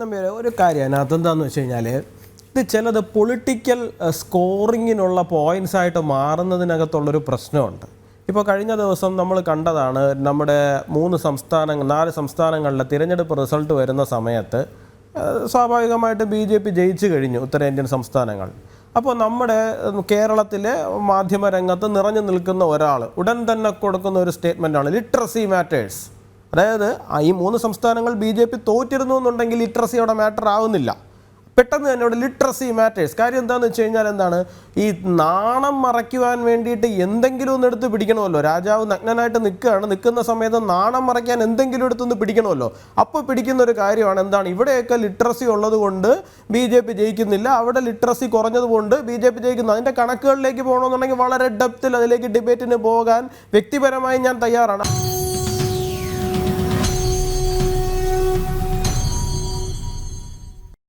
നമ്പ്യാർ ഒരു കാര്യം അതിനകത്ത് വെച്ച് കഴിഞ്ഞാൽ ഇത് ചിലത് പൊളിറ്റിക്കൽ സ്കോറിങ്ങിനുള്ള പോയിന്റ്സ് ആയിട്ട് മാറുന്നതിനകത്തുള്ളൊരു പ്രശ്നമുണ്ട്. ഇപ്പോൾ കഴിഞ്ഞ ദിവസം നമ്മൾ കണ്ടതാണ് നമ്മുടെ മൂന്ന് സംസ്ഥാനങ്ങൾ നാല് സംസ്ഥാനങ്ങളിലെ തിരഞ്ഞെടുപ്പ് റിസൾട്ട് വരുന്ന സമയത്ത് സ്വാഭാവികമായിട്ട് ബി ജെ പി ജയിച്ചു കഴിഞ്ഞു ഉത്തരേന്ത്യൻ സംസ്ഥാനങ്ങൾ. അപ്പോൾ നമ്മുടെ കേരളത്തിലെ മാധ്യമരംഗത്ത് നിറഞ്ഞു നിൽക്കുന്ന ഒരാൾ ഉടൻ തന്നെ കൊടുക്കുന്ന ഒരു സ്റ്റേറ്റ്മെന്റാണ് ലിറ്ററസി മാറ്റേഴ്സ് അതായത് ഈ മൂന്ന് സംസ്ഥാനങ്ങൾ ബി ജെ പി തോറ്റിരുന്നു എന്നുണ്ടെങ്കിൽ ലിറ്ററസി അവിടെ മാറ്റർ ആവുന്നില്ല. പെട്ടെന്ന് തന്നെ അവിടെ ലിറ്ററസി മാറ്റേഴ്സ് കാര്യം എന്താണെന്ന് വെച്ച് കഴിഞ്ഞാൽ എന്താണ്? ഈ നാണം മറയ്ക്കുവാൻ വേണ്ടിയിട്ട് എന്തെങ്കിലും ഒന്ന് എടുത്ത് പിടിക്കണമല്ലോ. രാജാവ് നഗ്നനായിട്ട് നിൽക്കുകയാണ്. നിൽക്കുന്ന സമയത്ത് നാണം മറയ്ക്കാൻ എന്തെങ്കിലും എടുത്തൊന്ന് പിടിക്കണമല്ലോ. അപ്പോൾ പിടിക്കുന്ന ഒരു കാര്യമാണ് എന്താണ്? ഇവിടെയൊക്കെ ലിറ്ററസി ഉള്ളത് കൊണ്ട് ബി ജെ പി ജയിക്കുന്നില്ല. അവിടെ ലിറ്ററസി കുറഞ്ഞതുകൊണ്ട് ബി ജെ പി ജയിക്കുന്നു. അതിന്റെ കണക്കുകളിലേക്ക് പോകണമെന്നുണ്ടെങ്കിൽ വളരെ ഡെപ്തിൽ അതിലേക്ക് ഡിബേറ്റിന് പോകാൻ വ്യക്തിപരമായി ഞാൻ തയ്യാറാണ്.